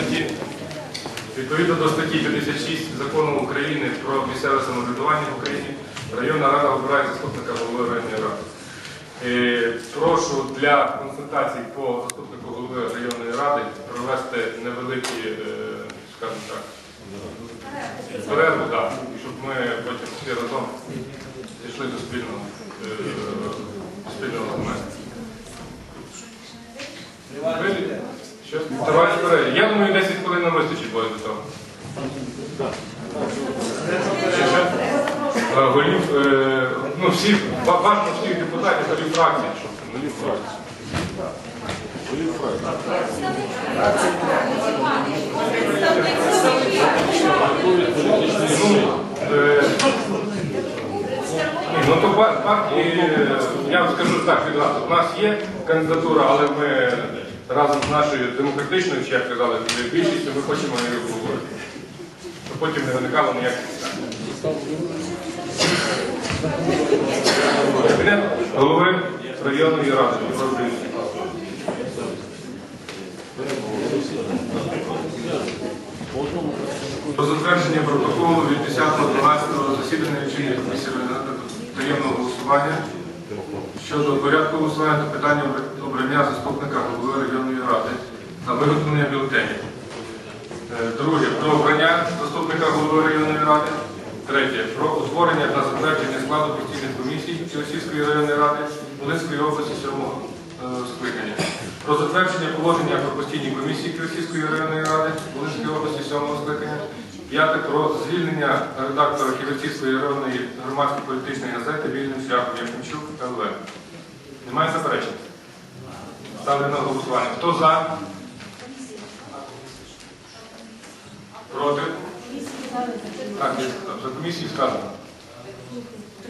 статті відповідно до статті 56 закону України про місцеве самоврядування в Україні районна рада обирає заступника голови районної ради. Е, Прошу для консультацій по заступнику голови районної ради провести невеликі, е, скажімо так, перерву, да, щоб ми потім всі разом дійшли до спільного, е, до спільного документу. Товариш Перель, я думаю, 10 хвилин нам вистачить буде до того. Е, Голів, е, ну всіх, ба- бажано всіх депутатів, голів фракції, щоб голів фракції. Ну, е, ну то е, я вам скажу так відразу, у нас є кандидатура, але ми разом з нашою демократичною, чи як казали, більшістю, ми хочемо її обговорити. Щоб потім не виникало ніяких питань. Кабінет голови районної ради. Про затвердження протоколу від 10.12 засідання лічильної комісії таємного голосування щодо порядку голосування та питання обрання заступника голови районної ради та виготовлення бюлетенів. Е, Друге, про обрання заступника голови районної ради. Третє, про утворення та затвердження складу постійних комісій Кіосівської районної ради Волинської області 7 скликання. Про затвердження положення про постійні комісії Кіосівської районної ради Волинської області 7 скликання. П'яте, про звільнення редактора Ківерцівської районної громадської політичної газети вільним шляхом Якимчук ЛВ. Ставлю на голосування. Хто за? Проти? Так. За комісію сказано.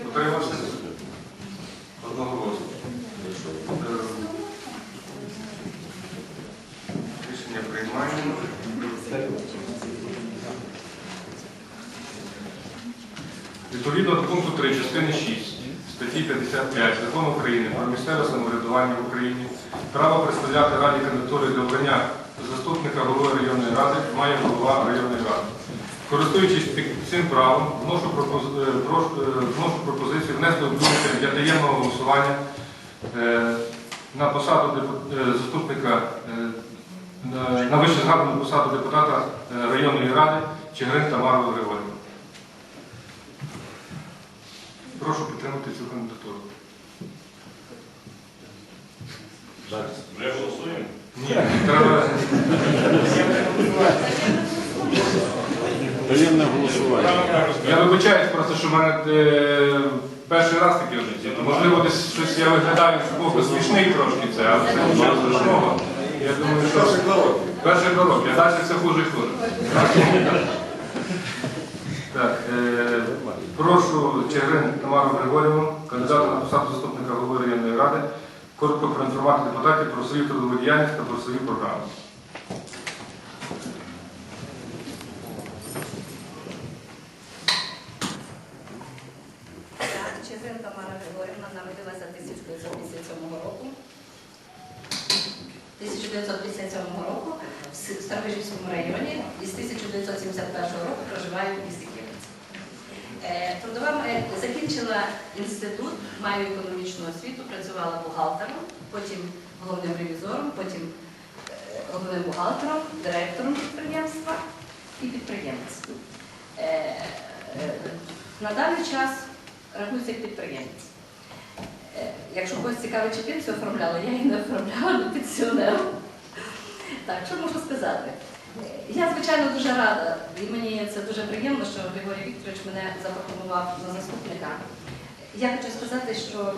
Утримався? Одноголосно. Е, Рішення приймаємо. Відповідно до пункту 3 частини 6 статті 55 Закону України про місцеве самоврядування в Україні право представляти раді кандидатури для обрання заступника голови районної ради має голова районної ради. Користуючись цим правом, вношу, е, е, пропозицію внести обдумати для таємного голосування е, на посаду заступника на- на вище згадану посаду депутата районної ради Чигирин Тамару Григорівну. Прошу підтримати цю кандидатуру. Вже голосуємо? Ні, треба. Таємне голосування. Я вибачаюсь просто, що в мене е, перший раз таке в житті. Можливо, десь щось я виглядаю з боку смішний трошки це, але це нічого страшного. Я думаю, що перший два роки, а далі все хуже і хуже. Так, е, прошу Чигирин Тамару Григорівну, кандидата на посаду заступника голови районної ради, коротко проінформувати депутатів про свою трудову діяльність та про свою програму. Чезин Тамара Григорівна народилася 1957 року. 1957 року в Старовижівському районі і з 1971 року проживає в місті Трудова закінчила інститут, маю економічну освіту, працювала бухгалтером, потім головним ревізором, потім е, головним бухгалтером, директором підприємства і підприємець. Е, е, На даний час рахується як підприємець. Е, Якщо когось цікавить, чи пенсію оформляла, я її не оформляла до пенсіонеру. Так, що можу сказати? Я, звичайно, дуже рада, і мені це дуже приємно, що Григорій Вікторович мене запропонував на заступника. Я хочу сказати, що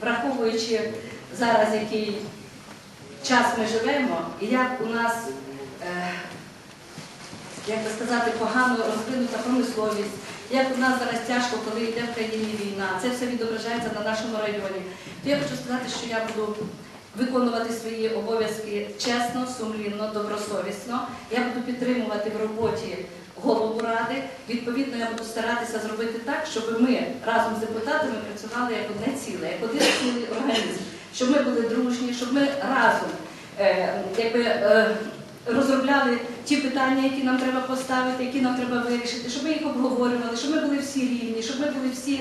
враховуючи зараз, який час ми живемо, і як у нас, е, як би сказати, погано розвинута промисловість, як у нас зараз тяжко, коли йде в країні війна, це все відображається на нашому районі. То я хочу сказати, що я буду виконувати свої обов'язки чесно, сумлінно, добросовісно. Я буду підтримувати в роботі голову ради. Відповідно, я буду старатися зробити так, щоб ми разом з депутатами працювали як одне ціле, як один цілий організм, щоб ми були дружні, щоб ми разом е, якби, е, розробляли ті питання, які нам треба поставити, які нам треба вирішити, щоб ми їх обговорювали, щоб ми були всі рівні, щоб ми були всі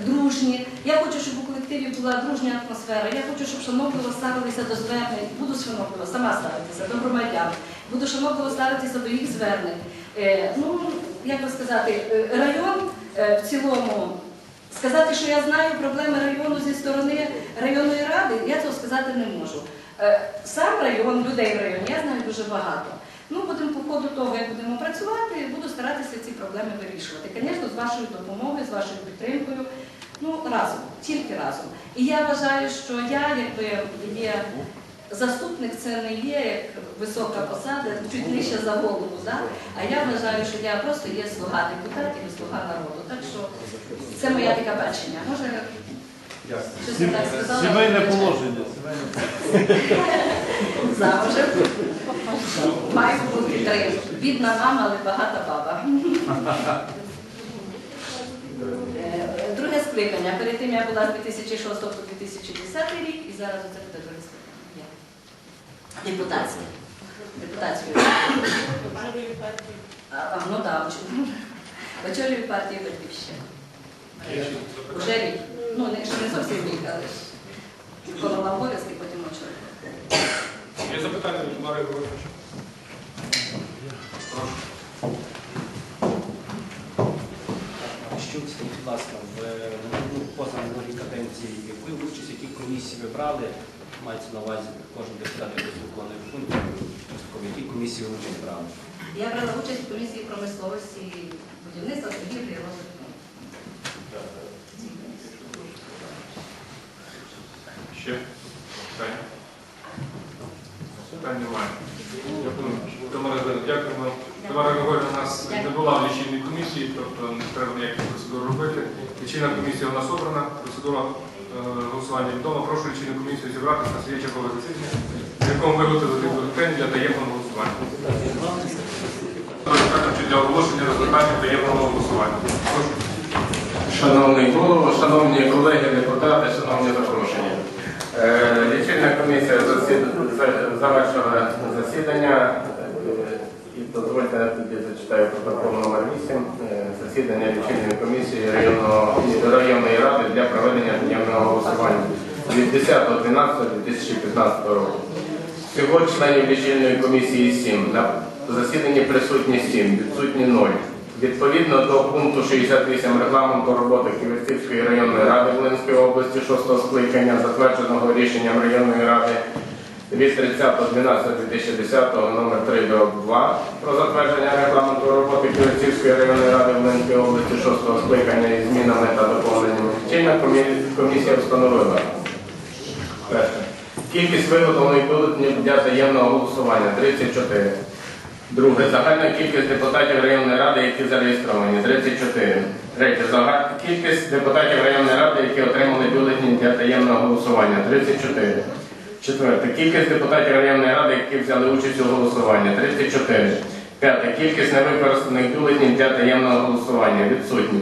дружні. Я хочу, щоб у колективі була дружня атмосфера. Я хочу, щоб шанобливо ставилися до звернень. Буду шанобливо сама ставитися до громадян. Буду шанобливо ставитися до їх звернень. Е, ну, як би сказати, е, район е, в цілому. Сказати, що я знаю проблеми району зі сторони районної ради, я цього сказати не можу. Е, Сам район, людей в районі, я знаю дуже багато. Ну, будемо по ходу того, як будемо працювати, буду старатися ці проблеми вирішувати. Звісно, з вашою допомогою, з вашою підтримкою, ну разом, тільки разом. І я вважаю, що я, якби є заступник, це не є як висока посада, чуть нижче за голову. Да? А я вважаю, що я просто є слуга депутатів і слуга народу. Так що це моя така бачення. Може, Сімейне положення. Замужем. Маю бути три. Бідна мама, але багата баба. Е, Друге скликання. Перед тим я була з 2006 по 2010 рік і зараз оце буде друге скликання. Депутатське. Депутатською. А, Ну так, очолюю партію Батьківщина. Уже рік. Ну, не, ще не зовсім рік, але ж голова обов'язки, потім очолюю. Є запитання до Тамари Григорівни? Прошу. Що скажіть, будь ласка, в ну, позаминулій каденції яку участь, які комісії ви брали, мається на увазі кожен депутат, який виконує функцію, які комісії ви участь брали? Я брала участь в комісії промисловості, будівництва, торгівлі і розвитку. Ще питання? Питань немає. Дякую. Тамара Григорівна, дякуємо. Тамара Григорівна у нас не була в лічильній комісії, тобто не треба ніяких процедур робити. Лічильна комісія у нас обрана, процедура е, голосування відома. Прошу лічильну комісію зібратися на своє чергове засідання, в якому виготовити бюлетень для таємного голосування. Для оголошення результатів таємного голосування. Прошу. Шановний голово, шановні колеги депутати, шановні запрошені. Е, Лічильна комісія завершила засідання е, і дозвольте я зачитаю протокол номер 8 е, засідання лічильної комісії районного, районної ради для проведення таємного голосування від 10.12.2015 року. Всього членів лічильної комісії 7. На засіданні присутні 7, відсутні 0. Відповідно до пункту 68 регламенту роботи Ківерцівської районної ради Волинської області 6 скликання, затвердженого рішенням районної ради від 30.12.2010 номер 3 до 2 про затвердження регламенту роботи Ківерцівської районної ради Волинської області 6 скликання із змінами та доповненнями. Чинна комі- комісія встановила Перше. Кількість виготовлених бюлетенів для таємного голосування 34. Друге. Загальна кількість депутатів районної ради, які зареєстровані 34. Третє. Загальна кількість депутатів районної ради, які отримали бюлетені для таємного голосування 34. Четверте. Кількість депутатів районної ради, які взяли участь у голосуванні 34. П'яте. Кількість невикористаних бюлетенів для таємного голосування відсутні.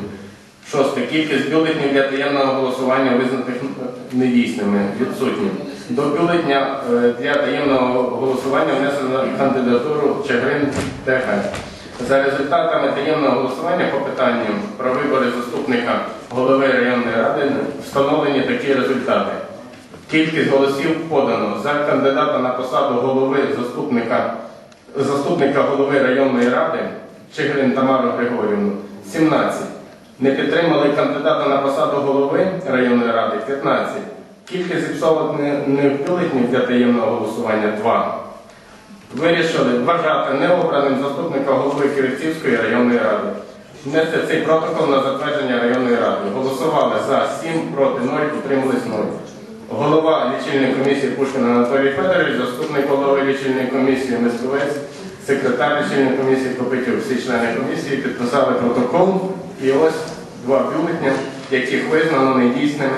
Шосте. Кількість бюлетнів для таємного голосування визнатих недійсними. Відсутні. До бюлетня для таємного голосування внесено кандидатуру Чигрин ТГ. За результатами таємного голосування по питанню про вибори заступника голови районної ради встановлені такі результати. Кількість голосів подано за кандидата на посаду голови заступника, заступника голови районної ради Чигирин Тамару Григорівну 17. Не підтримали кандидата на посаду голови районної ради 15. Кількість зіпсованих бюлетнів для таємного голосування 2. Вирішили вважати необраним заступника голови Київцівської районної ради. Внести цей протокол на затвердження районної ради. Голосували за 7, проти 0, утримались 0. Голова лічильної комісії Пушкін Анатолій Федорович, заступник голови лічильної комісії Мисковець, секретар лічильної комісії Копитюк. Всі члени комісії підписали протокол. І ось два бюлетні, яких визнано недійсними.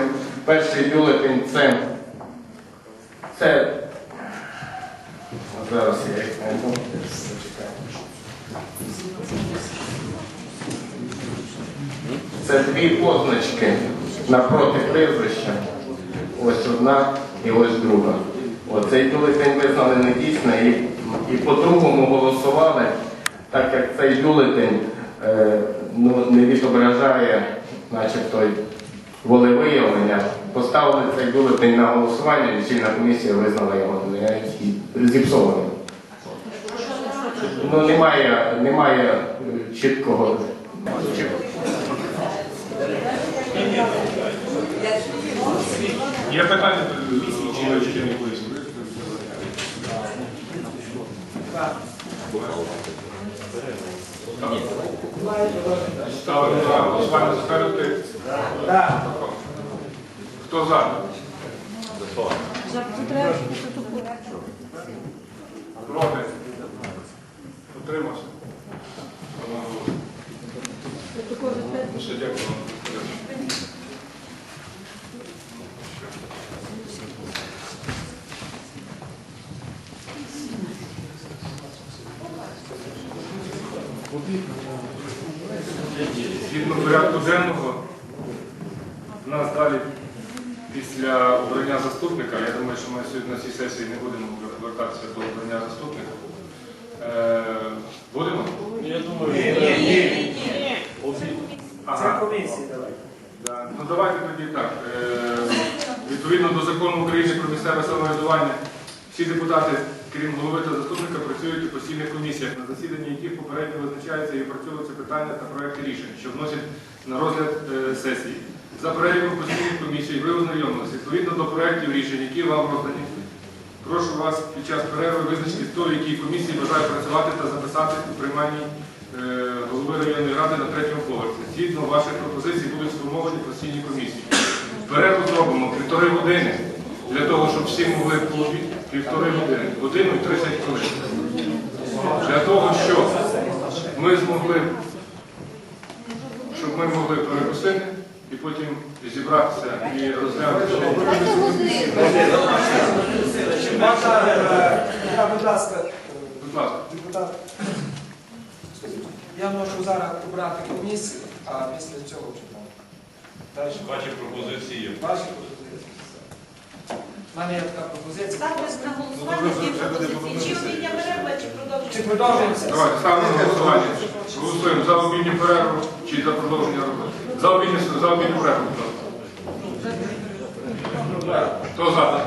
Перший бюлетень це, це зараз я їх знайду. Це дві позначки напроти прізвища. Ось одна і ось друга. Оцей бюлетень визнали недійсним і і по другому голосували, так як цей бюлетень е, ну, не відображає, начебто, волевиявлення. Поставили цей бюлетень на голосування, лічильна комісія визнала його зіпсованим. Ну, немає, немає е, чіткого. Є питання до лічильної комісії? Ставимо на голосування затвердити. Хто за? Проти? Утримався? Одноголосно. Дякую. Згідно порядку денного, у нас далі після обрання заступника, я думаю, що ми сьогодні на цій сесії не будемо вертатися до обрання заступника. Е, будемо? Я думаю, ні, Ага. Да. Ну давайте тоді так. Е, Відповідно до закону України про місцеве самоврядування, всі депутати, крім голови та заступника, працюють у постійних комісіях, на засіданні яких попередньо визначаються і опрацьовуються питання та проекти рішень, що вносять на розгляд е, сесії. За переліком постійних комісій ви ознайомилися. Відповідно до проєктів рішень, які вам роздані, прошу вас під час перерви визначити, хто в якій комісії бажає працювати та записати у прийманні е, голови районної ради на третьому поверсі. Згідно ваших пропозицій будуть сформовані постійні комісії. Перерву зробимо півтори години для того, щоб всі могли бути півтори години, годину і 30 хвилин. Для того, щоб ми змогли, щоб ми могли перекусити і потім зібратися і розглянути. Е, я, будь ласка, депутат. Я можу зараз обрати комісію, а після цього там. Ваші пропозиції є. Ваші пропозиції. У мене є така пропозиція. Ставлю на голосування ці пропозиції. Чи обідня перерва, чи Чи продовжуємо? продовжуємося? Давайте ставимо на голосування. Голосуємо за обідню перерву чи за продовження роботи. За обідню, за обідню перерву. Хто за?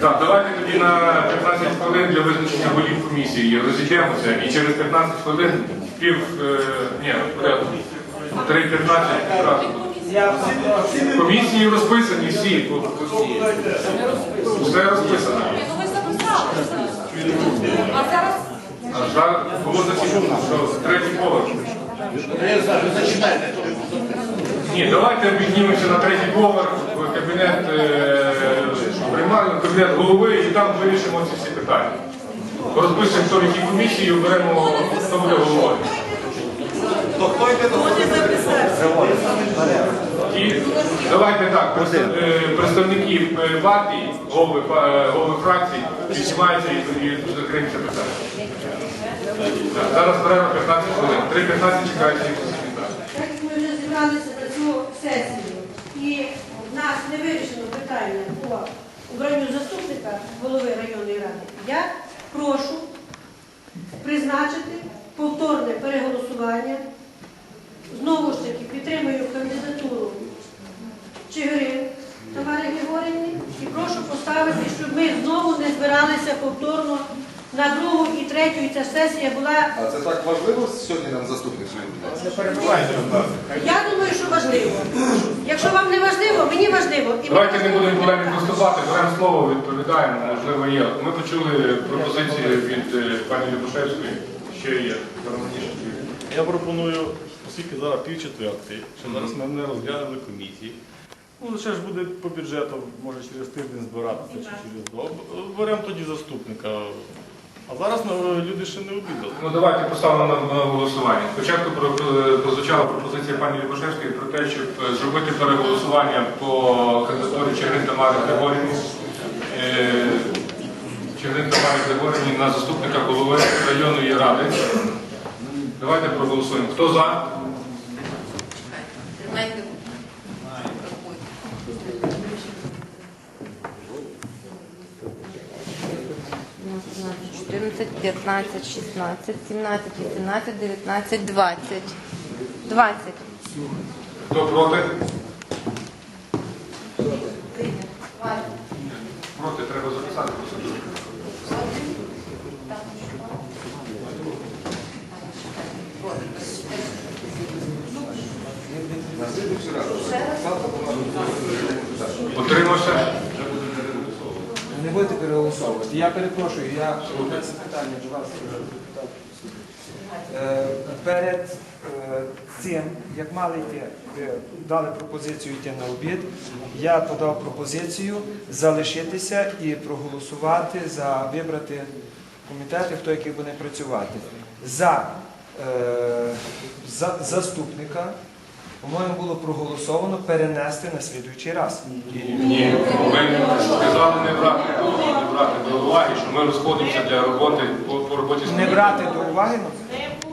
Так, давайте тоді на 15 хвилин для визначення голів комісії розійдемося і через 15 хвилин пів, е, ні, порядку, 3-15 разом. Комісії розписані всі. Все розписано. А зараз А зараз було засідання, що третій поверх. Ні, давайте об'єднімося на третій поверх в кабінет е, приймальний кабінет голови і там вирішимо ці всі питання. Розпишемо, хто в якій комісії, і оберемо, хто буде головою. І давайте так, е, представники е, партій, голови, е, голови фракцій, піднімаються і, закриємо це питання. Зараз перерва 15 хвилин. 3.15 чекають всіх. Так як ми вже зібралися на цю сесію, і в нас не вирішено питання по обранню заступника голови районної ради, я прошу призначити повторне переголосування. Знову ж таки підтримую кандидатуру Чигирин Тамари Григорівни і прошу поставити, щоб ми знову не збиралися повторно на другу і третю, і ця сесія була А це так важливо сьогодні нам заступник? Я думаю, що важливо. Якщо вам не важливо, мені важливо. І Давайте не будемо важливо. виступати, беремо слово, відповідаємо, можливо, є. Ми почули пропозиції від е, пані Любушевської, ще є. Я пропоную, оскільки зараз пів четвертий, що зараз ми не розглянули комісії. Ну, ще ж буде по бюджету, може через тиждень збиратися чи через два. Беремо тоді заступника. А зараз ну, люди ще не обідали. Ну давайте поставимо на, голосування. Спочатку про- прозвучала пропозиція пані Любошевської про те, щоб е, зробити переголосування по кандидатурі Чергин Тамари Григорівні. Е, Тамари Григорівні на заступника голови районної ради. Давайте проголосуємо. Хто за? 15, 16, 17, 18, 19, 20. 20. Хто проти? Проти треба записати. Утримався? Не будете переголосовувати. Я перепрошую, я одне запитання до вас. Е, Перед е, цим, як мали йти, дали пропозицію йти на обід, я подав пропозицію залишитися і проголосувати за вибрати комітети, хто який буде працювати. За, е, за заступника, по-моєму, було проголосовано перенести на слідуючий раз. Ні, ми сказали не брати, не брати до уваги, що ми розходимося для роботи по, по роботі з Не брати до уваги.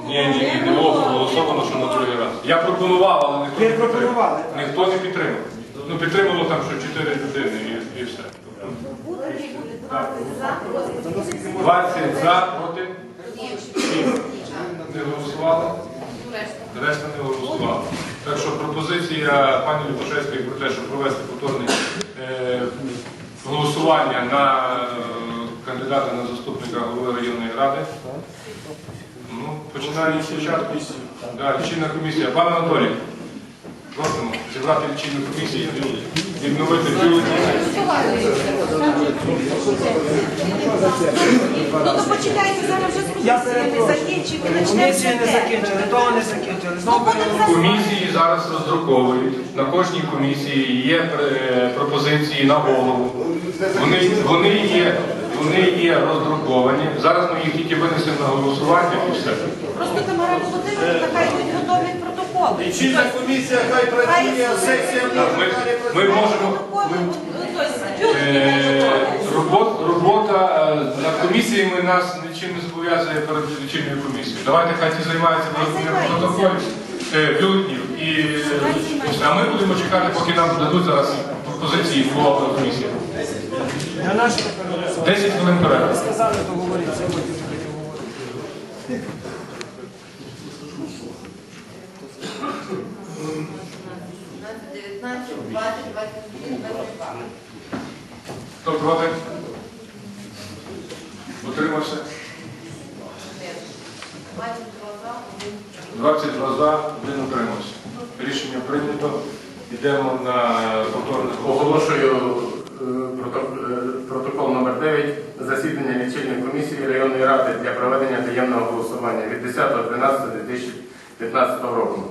Ні, ні, ні, не було проголосовано, що на другий раз. Я пропонував, але ніхто Ви не підтримав. пропонували. Ніхто не підтримав. Ну підтримало там, що чотири людини і, і все. 20 за, проти? Сім. Не голосували? Решта не голосувала. Так що пропозиція пані Лютошевської про те, щоб провести повторне е, голосування на е, кандидата на заступника голови районної ради. Ну, починаємо спочатку. Да, лічильна комісія. Пане Анатолій, просимо зібрати лічильну комісію, відновити бюлетні. Ну то почекайте, зараз вже Я перепрошую. закінчимо. Комісії не закінчили, того не закінчили. Знову. Комісії зараз роздруковують. На кожній комісії є е, пропозиції на голову. Вони, вони, є, вони є роздруковані. Зараз ми їх тільки винесемо на голосування і все. Просто Тамара Володимирівна, будуть готові протоколи. Лічильна комісія хай працює, сесія Так, ми, ми можемо. Протоколи, ну, Е, робот- робота е, над комісіями нас нічим не зобов'язує перед лічильною комісією. Давайте хай ті займаються виробленням протоколів, е, бюлетнів і е, а ми будемо чекати, поки нам дадуть зараз пропозиції по комісії. На переголосувати. 10 хвилин перерви. Сказали, договоріться, потім будете говорити. Хто проти? Утримався? 22 за, один утримався. Рішення прийнято. Йдемо на повторне Оголошую е, е, протокол номер 9 засідання лічильної комісії районної ради для проведення таємного голосування від 10.12.2015 року.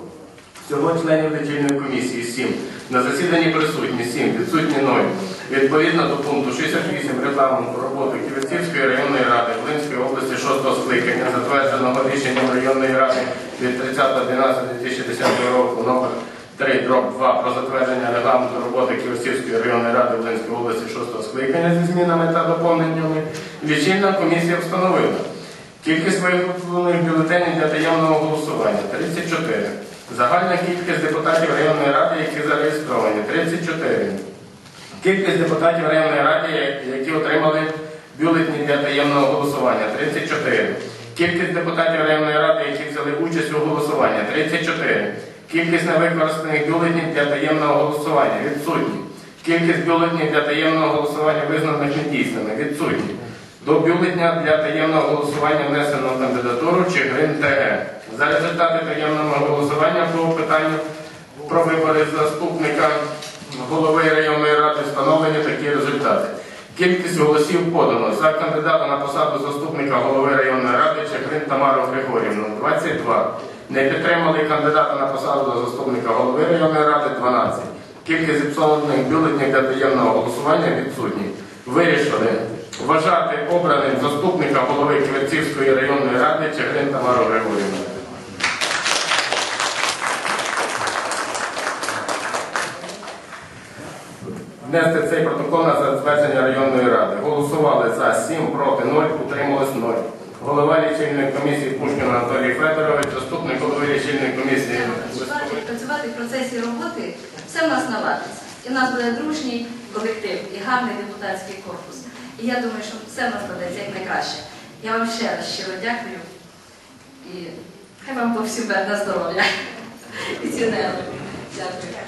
Всього членів лічильної комісії 7. На засіданні присутні 7, відсутні 0. Відповідно до пункту 68 регламенту роботи Ківерцівської районної ради Волинської області 6 скликання, затвердженого рішенням районної ради від 30.12.2010 року номер 3 дроб 2 про затвердження регламенту роботи Ківерцівської районної ради Волинської області 6 скликання зі змінами та доповненнями, лічильна комісія встановила кількість виготовлених бюлетенів для таємного голосування 34. Загальна кількість депутатів районної ради, які зареєстровані 34. Кількість депутатів районної ради, які отримали бюлетні для таємного голосування 34. Кількість депутатів районної ради, які взяли участь у голосуванні 34. Кількість невикористаних бюлетнів для таємного голосування відсутні. Кількість бюлетнів для таємного голосування визнаних недійсними відсутні. До бюлетня для таємного голосування внесено кандидатуру Чигрин ТГ. За результати таємного голосування по питанню про вибори заступника голови районної ради встановлені такі результати. Кількість голосів подано за кандидата на посаду заступника голови районної ради Чекрин Тамару Григорівну 22. Не підтримали кандидата на посаду заступника голови районної ради 12. Кількість зіпсованих бюлетнів для таємного голосування відсутні. Вирішили вважати обраним заступника голови Ківерцівської районної ради Чигрин Тамару Григорівну. Внести цей протокол на затвердження районної ради. Голосували за 7, проти 0, утрималось 0. Голова лічильної комісії Пушкін Анатолій Федорович, заступник голови лічильної комісії Працювати, в процесі роботи все в нас наладиться. І в нас буде дружній колектив і гарний депутатський корпус. І я думаю, що все в нас складеться як найкраще. Я вам ще раз щиро дякую і хай вам повсюди на здоров'я і ці. Дякую.